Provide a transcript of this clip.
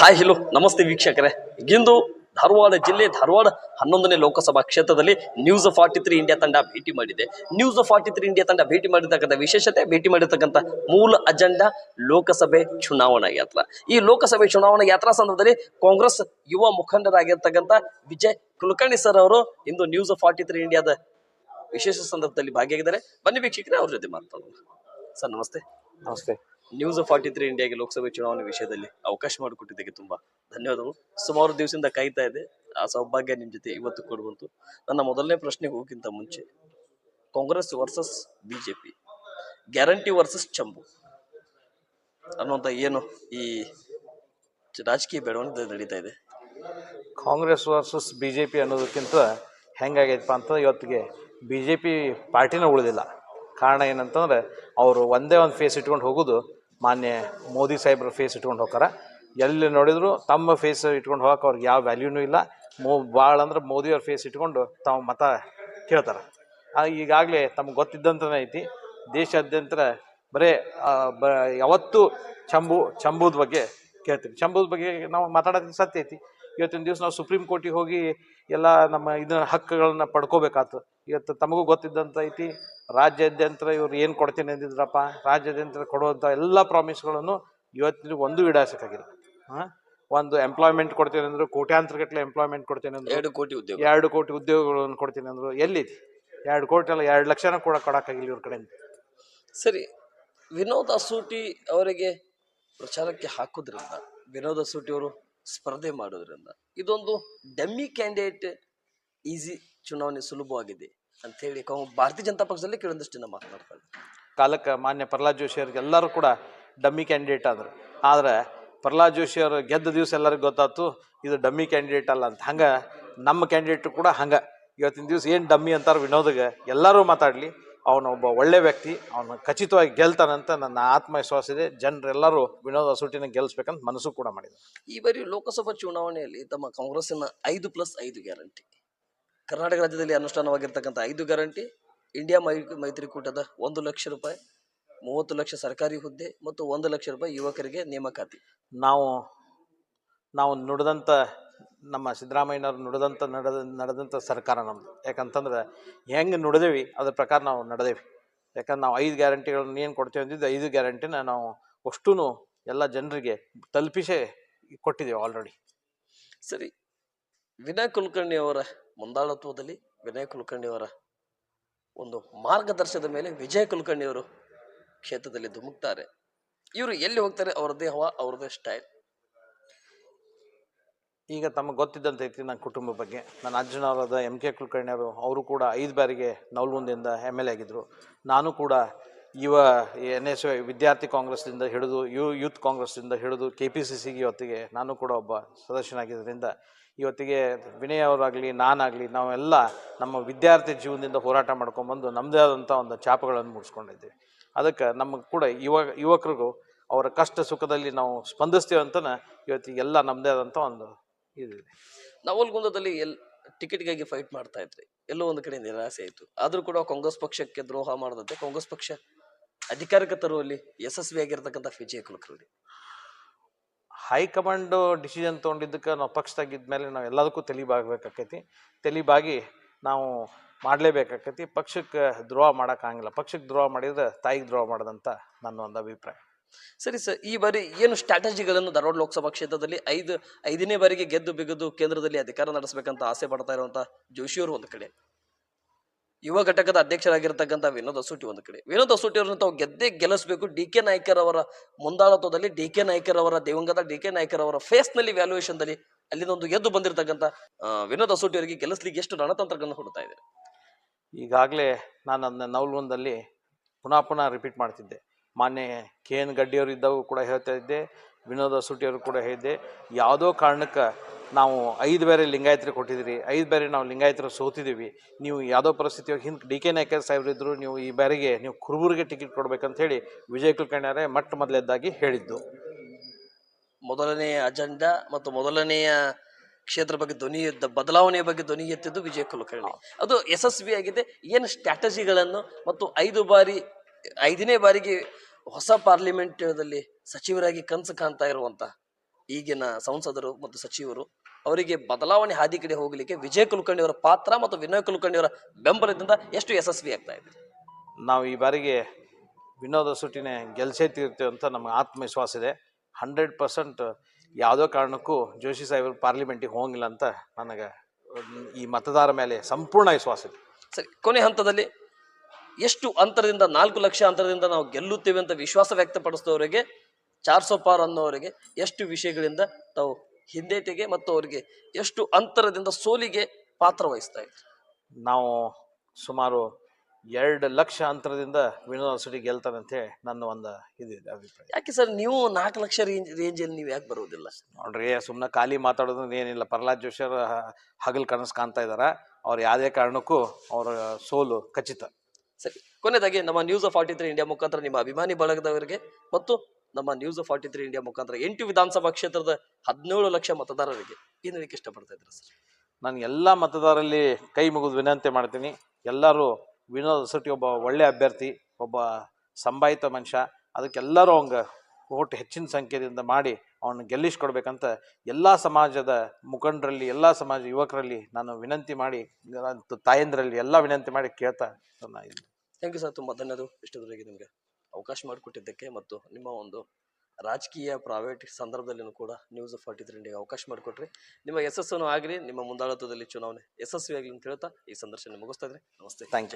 Hi hello ನಮಸ್ತೆ ವೀಕ್ಷಕರೇ. ಇಂದು ಧಾರವಾಡ ಜಿಲ್ಲೆ ಧಾರವಾಡ ಹನ್ನೊಂದನೇ ಲೋಕಸಭಾ ಕ್ಷೇತ್ರದಲ್ಲಿ ನ್ಯೂಸ್ ಫಾರ್ಟಿ ತ್ರೀ ಇಂಡಿಯಾ ತಂಡ ಭೇಟಿ ಮಾಡಿದೆ. ನ್ಯೂಸ್ ಫಾರ್ಟಿ ತ್ರೀ ಇಂಡಿಯಾ ತಂಡ ಭೇಟಿ ಮಾಡಿರ್ತಕ್ಕಂಥ ವಿಶೇಷತೆ, ಭೇಟಿ ಮಾಡಿರ್ತಕ್ಕಂಥ ಮೂಲ ಅಜೆಂಡಾ ಲೋಕಸಭೆ ಚುನಾವಣಾ ಯಾತ್ರಾ. ಈ ಲೋಕಸಭೆ ಚುನಾವಣಾ ಯಾತ್ರಾ ಸಂದರ್ಭದಲ್ಲಿ ಕಾಂಗ್ರೆಸ್ ಯುವ ಮುಖಂಡರಾಗಿರ್ತಕ್ಕಂಥ ವಿಜಯ್ ಕುಲಕರ್ಣಿ ಸರ್ ಅವರು ಇಂದು ನ್ಯೂಸ್ ಫಾರ್ಟಿ ತ್ರೀ ಇಂಡಿಯಾದ ವಿಶೇಷ ಸಂದರ್ಭದಲ್ಲಿ ಭಾಗಿಯಾಗಿದ್ದಾರೆ. ಬನ್ನಿ ವೀಕ್ಷಕರೇ, ಅವ್ರ ಜೊತೆ ಮಾತಾಡೋಣ. ಸರ್ ನಮಸ್ತೆ. ನಮಸ್ತೆ. ನ್ಯೂಸ್ ಫಾರ್ಟಿ ತ್ರೀ ಇಂಡಿಯಾಗೆ ಲೋಕಸಭೆ ಚುನಾವಣೆ ವಿಷಯದಲ್ಲಿ ಅವಕಾಶ ಮಾಡಿಕೊಟ್ಟಿದ್ದಕ್ಕೆ ತುಂಬಾ ಧನ್ಯವಾದಗಳು. ಸುಮಾರು ದಿವಸದಿಂದ ಕಾಯ್ತಾ ಇದೆ. ಆ ಸೌಭಾಗ್ಯ ನಿಮ್ಮ ಜೊತೆ ಇವತ್ತು ಕೊಡುವಂತು. ನನ್ನ ಮೊದಲನೇ ಪ್ರಶ್ನೆ ಹೋಗಿಂತ ಮುಂಚೆ, Congress versus BJP guarantee versus ಚಂಬು ಅನ್ನುವಂಥ ಏನು ಈ ರಾಜಕೀಯ ಬೆಳವಣಿಗೆ ನಡೀತಾ ಇದೆ? Congress versus B J P ಅನ್ನೋದಕ್ಕಿಂತ ಹೆಂಗಾಗೈತಪ್ಪ ಅಂತ ಇವತ್ತಿಗೆ ಬಿ ಜೆ ಪಿ ಪಾರ್ಟಿನೇ ಉಳಿದಿಲ್ಲ. ಕಾರಣ ಏನಂತಂದ್ರೆ, ಅವರು ಒಂದೇ ಒಂದು ಫೇಸ್ ಇಟ್ಕೊಂಡು ಹೋಗೋದು ಮಾನ್ಯ ಮೋದಿ ಸಾಹೇಬ್ರ ಫೇಸ್ ಇಟ್ಕೊಂಡು ಹೋಗ್ತಾರೆ. ಎಲ್ಲಿ ನೋಡಿದ್ರು ತಮ್ಮ ಫೇಸ್ ಇಟ್ಕೊಂಡು ಹೋಗಕ್ಕೆ ಅವ್ರಿಗೆ ಯಾವ ವ್ಯಾಲ್ಯೂನೂ ಇಲ್ಲ. ಮೋ ಭಾಳ ಅಂದ್ರೆ ಮೋದಿಯವ್ರ ಫೇಸ್ ಇಟ್ಕೊಂಡು ತಾವು ಮತ ಕೇಳ್ತಾರೆ. ಈಗಾಗಲೇ ತಮ್ಗೆ ಗೊತ್ತಿದ್ದಂತನೇ ಐತಿ. ದೇಶಾದ್ಯಂತ ಬರೇ ಬ, ಯಾವತ್ತೂ ಚಂಬು, ಚಂಬುದ ಬಗ್ಗೆ ಕೇಳ್ತೀವಿ. ಚಂಬುದ ಬಗ್ಗೆ ನಾವು ಮಾತಾಡೋದು ಸತ್ಯ ಐತಿ. ಇವತ್ತಿನ ದಿವಸ ನಾವು ಸುಪ್ರೀಂ ಕೋರ್ಟಿಗೆ ಹೋಗಿ ಎಲ್ಲ ನಮ್ಮ ಇದನ್ನ ಹಕ್ಕುಗಳನ್ನ ಪಡ್ಕೋಬೇಕಾತು. ಇವತ್ತು ತಮಗೂ ಗೊತ್ತಿದ್ದಂಥ ಐತಿ ರಾಜ್ಯಾದ್ಯಂತ ಇವ್ರು ಏನು ಕೊಡ್ತೀನಿ ಅಂದಿದ್ರಪ್ಪ ರಾಜ್ಯಾದ್ಯಂತ ಕೊಡುವಂಥ ಎಲ್ಲ ಪ್ರಾಮಿಸ್ಗಳನ್ನು ಇವತ್ತಿನ ಒಂದು ಈಡಾಸಕ್ಕಾಗಿಲ್ಲ ಹಾಂ? ಒಂದು ಎಂಪ್ಲಾಯ್ಮೆಂಟ್ ಕೊಡ್ತೀನಿ ಅಂದ್ರು ಕೋಟ್ಯಾಂತರ ಗಟ್ಟಲೆ ಎಂಪ್ಲಾಯ್ಮೆಂಟ್ ಕೊಡ್ತೀನಿ ಅಂದ್ರೆ ಎರಡು ಕೋಟಿ ಉದ್ಯೋಗ. ಎರಡು ಕೋಟಿ ಉದ್ಯೋಗಗಳನ್ನು ಕೊಡ್ತೀನಿ ಅಂದ್ರು ಎಲ್ಲಿದೆ? ಎರಡು ಕೋಟಿ ಅಲ್ಲ ಎರಡು ಲಕ್ಷನ ಕೂಡ ಕೊಡೋಕ್ಕಾಗಿಲ್ಲ ಇವ್ರ ಕಡೆಯಿಂದ. ಸರಿ ವಿನೋದ್ ಅಸೂಟಿ ಅವರಿಗೆ ಪ್ರಚಾರಕ್ಕೆ ಹಾಕೋದ್ರಿಂದ ವಿನೋದ್ ಅಸೂಟಿ ಅವರು ಸ್ಪರ್ಧೆ ಮಾಡೋದ್ರಿಂದ ಇದೊಂದು ಡಮ್ಮಿ ಕ್ಯಾಂಡಿಡೇಟ್ ಈಸಿ ಚುನಾವಣೆ ಸುಲಭವಾಗಿದೆ ಅಂತ ಹೇಳಿ ಭಾರತೀಯ ಜನತಾ ಪಕ್ಷದಲ್ಲಿ ಕೆಲವೊಂದಿಷ್ಟು ಜನ ಮಾತನಾಡ್ತಾರೆ. ಕಾಲಕ್ಕೆ ಮಾನ್ಯ ಪ್ರಹ್ಲಾದ್ ಜೋಶಿ ಅವ್ರಿಗೆ ಎಲ್ಲರೂ ಕೂಡ ಡಮ್ಮಿ ಕ್ಯಾಂಡಿಡೇಟ್ ಆದರು. ಆದ್ರೆ ಪ್ರಹ್ಲಾದ್ ಜೋಶಿ ಅವರು ಗೆದ್ದ ದಿವಸ ಎಲ್ಲರಿಗೂ ಗೊತ್ತಾಯ್ತು ಇದು ಡಮ್ಮಿ ಕ್ಯಾಂಡಿಡೇಟ್ ಅಲ್ಲ ಅಂತ. ಹಂಗೆ ನಮ್ಮ ಕ್ಯಾಂಡಿಡೇಟ್ ಕೂಡ ಹಂಗೆ. ಇವತ್ತಿನ ದಿವಸ ಏನು ಡಮ್ಮಿ ಅಂತಾರೆ ವಿನೋದ್ಗೆ ಎಲ್ಲರೂ ಮಾತಾಡಲಿ. ಅವನು ಒಬ್ಬ ಒಳ್ಳೆ ವ್ಯಕ್ತಿ ಅವನು ಖಚಿತವಾಗಿ ಗೆಲ್ತಾನಂತ ನನ್ನ ಆತ್ಮವಿಶ್ವಾಸ ಇದೆ. ಜನರೆಲ್ಲರೂ ವಿನೋದ್ ಅಸೂಟಿನ ಗೆಲ್ಲಿಸ್ಬೇಕಂತ ಮನಸ್ಸು ಕೂಡ ಮಾಡಿದೆ ಈ ಬಾರಿ ಲೋಕಸಭಾ ಚುನಾವಣೆಯಲ್ಲಿ ತಮ್ಮ ಕಾಂಗ್ರೆಸ್ಸಿನ ಐದು ಪ್ಲಸ್ ಐದು ಗ್ಯಾರಂಟಿ. ಕರ್ನಾಟಕ ರಾಜ್ಯದಲ್ಲಿ ಅನುಷ್ಠಾನವಾಗಿರ್ತಕ್ಕಂಥ ಐದು ಗ್ಯಾರಂಟಿ ಇಂಡಿಯಾ ಮೈ ಮೈತ್ರಿಕೂಟದ ಒಂದು ಲಕ್ಷ ರೂಪಾಯಿ ಮೂವತ್ತು ಲಕ್ಷ ಸರ್ಕಾರಿ ಹುದ್ದೆ ಮತ್ತು ಒಂದು ಲಕ್ಷ ರೂಪಾಯಿ ಯುವಕರಿಗೆ ನೇಮಕಾತಿ. ನಾವು ನಾವು ನುಡಿದಂಥ ನಮ್ಮ ಸಿದ್ದರಾಮಯ್ಯನವರು ನುಡಿದಂಥ ನಡೆದ ನಡೆದಂಥ ಸರ್ಕಾರ ನಮ್ಮದು ಯಾಕಂತಂದ್ರೆ ಹೆಂಗೆ ನುಡಿದೇವಿ ಅದ್ರ ಪ್ರಕಾರ ನಾವು ನಡೆದೇವಿ. ಯಾಕಂದ್ರೆ ನಾವು ಐದು ಗ್ಯಾರಂಟಿಗಳನ್ನ ಏನು ಕೊಡ್ತೀವಿ ಅಂದಿದ್ದು ಐದು ಗ್ಯಾರಂಟಿನ ನಾವು ಅಷ್ಟೂ ಎಲ್ಲ ಜನರಿಗೆ ತಲುಪಿಸೇ ಕೊಟ್ಟಿದ್ದೇವೆ ಆಲ್ರೆಡಿ ಸರಿ ವಿನಯ್ ಕುಲಕರ್ಣಿ ಅವರ ಮುಂದಾಳತ್ವದಲ್ಲಿ ವಿನಯ್ ಕುಲಕರ್ಣಿಯವರ ಒಂದು ಮಾರ್ಗದರ್ಶನದ ಮೇಲೆ ವಿಜಯ್ ಕುಲಕರ್ಣಿಯವರು ಕ್ಷೇತ್ರದಲ್ಲಿ ಧುಮುಕ್ತಾರೆ. ಇವರು ಎಲ್ಲಿ ಹೋಗ್ತಾರೆ? ಅವರದೇ ಹವಾ ಅವ್ರದೇ ಸ್ಟೈಲ್ ಈಗ ತಮಗೆ ಗೊತ್ತಿದ್ದಂತ ಐತಿ ನನ್ನ ಕುಟುಂಬ ಬಗ್ಗೆ. ನನ್ನ ಅಜ್ಜನವರಾದ ಎಂ ಕೆ ಕುಲಕರ್ಣಿ ಅವರು ಅವರು ಕೂಡ ಐದು ಬಾರಿಗೆ ನವಲ್ಗುಂದಿಂದ ಎಂ ಎಲ್ ಎ ಆಗಿದ್ದರು ನಾನು ಕೂಡ ಯುವ ಎನ್ ಎಸ್ ವಿದ್ಯಾರ್ಥಿ ಕಾಂಗ್ರೆಸ್ದಿಂದ ಹಿಡಿದು ಯು, ಯೂತ್ ಕಾಂಗ್ರೆಸ್ನಿಂದ ಹಿಡಿದು ಕೆ ಪಿ ಸಿ ಸಿಗೆ ಇವತ್ತಿಗೆ ನಾನು ಕೂಡ ಒಬ್ಬ ಸದಸ್ಯನಾಗಿದ್ದರಿಂದ ಇವತ್ತಿಗೆ ವಿನಯ್ ಅವರಾಗಲಿ, ನಾನಾಗಲಿ, ನಾವೆಲ್ಲ ನಮ್ಮ ವಿದ್ಯಾರ್ಥಿ ಜೀವನದಿಂದ ಹೋರಾಟ ಮಾಡ್ಕೊಂಬಂದು ನಮ್ಮದೇ ಆದಂಥ ಒಂದು ಚಾಪಗಳನ್ನು ಮೂಡಿಸ್ಕೊಂಡಿದ್ದೀವಿ. ಅದಕ್ಕೆ ನಮಗೆ ಕೂಡ ಯುವ ಯುವಕರಿಗೂ ಅವರ ಕಷ್ಟ ಸುಖದಲ್ಲಿ ನಾವು ಸ್ಪಂದಿಸ್ತೀವಿ ಅಂತನ ಇವತ್ತಿಗೆ ಎಲ್ಲ ನಮ್ಮದೇ ಆದಂಥ ಒಂದು ಇದಿದೆ ನವಲ್ಗುಂದದಲ್ಲಿ ಎಲ್, ಟಿಕೆಟ್ಗಾಗಿ ಫೈಟ್ ಮಾಡ್ತಾ ಇದ್ರಿ ಎಲ್ಲೋ ಒಂದು ಕಡೆ ನಿರಾಸೆ ಆಯಿತು. ಆದರೂ ಕೂಡ ಕಾಂಗ್ರೆಸ್ ಪಕ್ಷಕ್ಕೆ ದ್ರೋಹ ಮಾಡದಂತೆ. ಕಾಂಗ್ರೆಸ್ ಪಕ್ಷ ಅಧಿಕಾರಕ್ಕೆ ತರುವಲ್ಲಿ ಯಶಸ್ವಿಯಾಗಿರ್ತಕ್ಕಂಥ Vijaya Kulkarni. High command decision ತೊಗೊಂಡಿದ್ದಕ್ಕೆ ನಾವು ಪಕ್ಷದಾಗಿದ್ದ ಮೇಲೆ ನಾವು ಎಲ್ಲದಕ್ಕೂ ತೆಲಿಬಾಗಬೇಕಾಕೈತಿ. ತೆಲಿಬಾಗಿ ನಾವು ಮಾಡಲೇಬೇಕಾಕೈತಿ. ಪಕ್ಷಕ್ಕೆ ದ್ರೋಹ ಮಾಡೋಕ್ಕಾಗಿಲ್ಲ. ಪಕ್ಷಕ್ಕೆ ದ್ರೋಹ ಮಾಡಿದ್ರೆ ತಾಯಿಗೆ ದ್ರೋಹ ಮಾಡಿದಂತ ನನ್ನ ಒಂದು ಅಭಿಪ್ರಾಯ. ಸರಿ ಸರ್, ಈ ಬಾರಿ ಏನು ಸ್ಟ್ರಾಟಜಿಗಳನ್ನು ಧಾರವಾಡ ಲೋಕಸಭಾ ಕ್ಷೇತ್ರದಲ್ಲಿ ಐದು, ಐದನೇ ಬಾರಿಗೆ ಗೆದ್ದು ಬಿಗದು ಕೇಂದ್ರದಲ್ಲಿ ಅಧಿಕಾರ ನಡೆಸಬೇಕಂತ ಆಸೆ ಪಡ್ತಾ ಇರುವಂತ ಜೋಶಿಯವರು ಒಂದು ಕಡೆ. ಯುವ ಘಟಕದ ಅಧ್ಯಕ್ಷರಾಗಿರ್ತಕ್ಕಂಥ ವಿನೋದ್ ಅಸೂಟಿ ಒಂದು ಕಡೆ. ವಿನೋದ್ ಅಸೂಟಿ ಅವರನ್ನು ತಾವು ಗೆದ್ದೇ ಗೆಲ್ಲಿಸಬೇಕು. ಡಿ ಕೆ ನಾಯ್ಕರ್ ಅವರ ಮುಂದಾಳತ್ವದಲ್ಲಿ ಡಿ ಕೆ ನಾಯ್ಕರವರ ದಿವಂಗತ, ಡಿ ಕೆ ನಾಯ್ಕರ್ ಅವರ ಫೇಸ್ನಲ್ಲಿ ವ್ಯಾಲ್ಯೂಯೇಷನ್ ದಲ್ಲಿ ಅಲ್ಲಿಂದ ಒಂದು ಗೆದ್ದು ಬಂದಿರತಕ್ಕಂಥ ವಿನೋದ್ ಅಸೂಟಿ ಅವರಿಗೆ ಗೆಲ್ಲಿಸ್ಲಿಕ್ಕೆ ಎಷ್ಟು ರಣತಂತ್ರಗಳನ್ನು ಹುಡುಕ್ತಾ ಇದೆ ಈಗಾಗಲೇ ನಾನು ಅದನ್ನ ಒಂದಲ್ಲಿ ಪುನಃ ಪುನಃ ರಿಪೀಟ್ ಮಾಡ್ತಿದ್ದೆ. ಮಾನ್ಯ ಕೆ ಎನ್ ಗಡ್ಡಿಯವರು ಇದ್ದಾಗೂ ಕೂಡ ಹೇಳ್ತಾ ಇದ್ದೆ, ವಿನೋದ ಸುಟಿಯವರು ಕೂಡ ಹೇಳಿದ್ದೆ. ಯಾವುದೋ ಕಾರಣಕ್ಕೆ ನಾವು ಐದು ಬೇರೆ ಲಿಂಗಾಯತರು ಕೊಟ್ಟಿದ್ದೀರಿ, ಐದು ಬೇರೆ ನಾವು ಲಿಂಗಾಯತರು ಸೋತಿದ್ದೀವಿ. ನೀವು ಯಾವುದೋ ಪರಿಸ್ಥಿತಿಯಾಗ ಹಿಂದೆ ಡಿ ಕೆ ನಾಯ್ಕರ್ ಸಾಹೇಬ್ರು ಇದ್ರು ನೀವು ಈ ಬಾರಿಗೆ ನೀವು ಕುರುಬೂರಿಗೆ ಟಿಕೆಟ್ ಕೊಡಬೇಕಂತ ಹೇಳಿ ವಿಜಯ್ ಕುಲಕರ್ಣಿಯವರೇ ಮೊಟ್ಟ ಮೊದಲೇದಾಗಿ ಹೇಳಿದ್ದು. ಮೊದಲನೆಯ ಅಜೆಂಡಾ ಮತ್ತು ಮೊದಲನೆಯ ಕ್ಷೇತ್ರ ಬಗ್ಗೆ ಧ್ವನಿ ಬದಲಾವಣೆಯ ಬಗ್ಗೆ ಧ್ವನಿ ಎತ್ತಿದ್ದು ವಿಜಯ್ ಕುಲಕರ್ಣಿ. ಅದು ಯಶಸ್ವಿಯಾಗಿದೆ ಏನು ಸ್ಟ್ರಾಟಜಿಗಳನ್ನು ಮತ್ತು ಐದು ಬಾರಿ, ಐದನೇ ಬಾರಿಗೆ ಹೊಸ ಪಾರ್ಲಿಮೆಂಟ್ದಲ್ಲಿ ಸಚಿವರಾಗಿ ಕನಸು ಕಾಣ್ತಾ ಇರುವಂತ ಈಗಿನ ಸಂಸದರು ಮತ್ತು ಸಚಿವರು ಅವರಿಗೆ ಬದಲಾವಣೆ ಹಾದಿ ಕಡೆ ಹೋಗಲಿಕ್ಕೆ ವಿಜಯ್ ಕುಲಕರ್ಣಿ ಅವರ ಪಾತ್ರ ಮತ್ತು ವಿನಯ್ ಕುಲಕರ್ಣಿ ಅವರ ಬೆಂಬಲದಿಂದ ಎಷ್ಟು ಯಶಸ್ವಿ ಆಗ್ತಾ ಇದೆ? ನಾವು ಈ ಬಾರಿಗೆ ವಿನೋದ ಸುಟ್ಟಿನೇ ಗೆಲ್ಸೇ ತೀರ್ತೇವೆ ಅಂತ ನಮಗೆ ಆತ್ಮವಿಶ್ವಾಸ ಇದೆ. ಹಂಡ್ರೆಡ್ ಪರ್ಸೆಂಟ್ ಯಾವುದೋ ಕಾರಣಕ್ಕೂ ಜೋಶಿ ಸಾಹೇಬರು ಪಾರ್ಲಿಮೆಂಟಿಗೆ ಹೋಗಿಲ್ಲ ಅಂತ ನನಗೆ ಈ ಮತದಾರ ಮೇಲೆ ಸಂಪೂರ್ಣ ವಿಶ್ವಾಸ ಇದೆ. ಸರಿ ಕೊನೆ ಹಂತದಲ್ಲಿ ಎಷ್ಟು ಅಂತರದಿಂದ ನಾಲ್ಕು ಲಕ್ಷ ಅಂತರದಿಂದ ನಾವು ಗೆಲ್ಲುತ್ತೇವೆ ಅಂತ ವಿಶ್ವಾಸ ವ್ಯಕ್ತಪಡಿಸಿದವರಿಗೆ ಚಾರ್ ಅನ್ನೋರಿಗೆ ಎಷ್ಟು ವಿಷಯಗಳಿಂದ ತಾವು ಹಿಂದೇಟಿಗೆ ಮತ್ತು ಅವರಿಗೆ ಎಷ್ಟು ಅಂತರದಿಂದ ಸೋಲಿಗೆ ಪಾತ್ರ ವಹಿಸ್ತಾ ಇದ್ರು? ನಾವು ಸುಮಾರು ಎರಡು ಲಕ್ಷ ಅಂತರದಿಂದ ವಿನೋದ ಅಂತ ಹೇಳಿ ನನ್ನ ಒಂದು ಇದಿದೆ ಅಭಿಪ್ರಾಯ. ಯಾಕೆ ಸರ್ ನೀವು ನಾಲ್ಕು ಲಕ್ಷ ರೇಂಜ್ ರೇಂಜಲ್ಲಿ ನೀವು ಯಾಕೆ ಬರೋದಿಲ್ಲ? ನೋಡ್ರಿ ಸುಮ್ಮನೆ ಖಾಲಿ ಮಾತಾಡೋದು ಏನಿಲ್ಲ. ಪ್ರಹ್ಲಾದ್ ಜೋಶಿ ಅವರು ಹಗಲ್ ಕನಸು ಕಾಣ್ತಾ ಇದ್ದಾರೆ ಅವ್ರು ಯಾವುದೇ ಕಾರಣಕ್ಕೂ ಅವರ ಸೋಲು ಖಚಿತ. ಸರಿ ಕೊನೆಯದಾಗಿ ನಮ್ಮ ನ್ಯೂಸ್ ಫಾರ್ಟಿ ತ್ರೀ ಇಂಡಿಯಾ ಮುಖಾಂತರ ನಿಮ್ಮ ಅಭಿಮಾನಿ ಬಳಗದವರಿಗೆ ಮತ್ತು ನಮ್ಮ ನ್ಯೂಸ್ ಫಾರ್ಟಿ ತ್ರೀ ಇಂಡಿಯಾ ಮುಖಾಂತರ ಎಂಟು ವಿಧಾನಸಭಾ ಕ್ಷೇತ್ರದ ಹದಿನೇಳು ಲಕ್ಷ ಮತದಾರರಿಗೆ ಏನು ಹೇಳಕ್ಕೆ ಇಷ್ಟಪಡ್ತಾ ಇದ್ದೀರಾ ಸರ್? ನಾನು ಎಲ್ಲ ಮತದಾರರಲ್ಲಿ ಕೈ ಮುಗಿದು ವಿನಂತಿ ಮಾಡ್ತೀನಿ. ಎಲ್ಲರೂ ವಿನೋದ್ ಸೊಟ್ಟಿ ಒಬ್ಬ ಒಳ್ಳೆ ಅಭ್ಯರ್ಥಿ ಒಬ್ಬ ಸಂಭಾಯಿತ ಮನುಷ್ಯ ಅದಕ್ಕೆಲ್ಲರೂ ಅವಂಗ ಓಟ್ ಹೆಚ್ಚಿನ ಸಂಖ್ಯೆಯಿಂದ ಮಾಡಿ ಅವನ್ನ ಗೆಲ್ಲಿಸ್ಕೊಡ್ಬೇಕಂತ ಎಲ್ಲ ಸಮಾಜದ ಮುಖಂಡರಲ್ಲಿ ಎಲ್ಲ ಸಮಾಜ ಯುವಕರಲ್ಲಿ ನಾನು ವಿನಂತಿ ಮಾಡಿ ತಾಯಂದ್ರಲ್ಲಿ ಎಲ್ಲ ವಿನಂತಿ ಮಾಡಿ ಕೇಳ್ತಾ ಥ್ಯಾಂಕ್ ಯು ಸರ್ ತುಂಬ ಧನ್ಯವಾದ ಇಷ್ಟದವರೆಗೆ ನಿಮಗೆ. ಅವಕಾಶ ಮಾಡಿಕೊಟ್ಟಿದ್ದಕ್ಕೆ ಮತ್ತು ನಿಮ್ಮ ಒಂದು ರಾಜಕೀಯ ಪ್ರೈವೇಟ್ ಸಂದರ್ಭದಲ್ಲಿನೂ ಕೂಡ ನ್ಯೂಸ್ ಫಾರ್ಟಿ ತ್ರೀ ಇಂಡಿಯಾಗೆ ಅವಕಾಶ ಮಾಡಿಕೊಟ್ರಿ. ನಿಮ್ಮ ಯಶಸ್ಸನ್ನು ಆಗಲಿ ನಿಮ್ಮ ಮುಂದಾಳತ್ವದಲ್ಲಿ ಚುನಾವಣೆ ಯಶಸ್ವಿಯಾಗಲಿ ಅಂತ ಹೇಳ್ತಾ ಈ ಸಂದರ್ಶನ ಮುಗಿಸ್ತಾ ಇದ್ರೆ. ನಮಸ್ತೆ. Thank you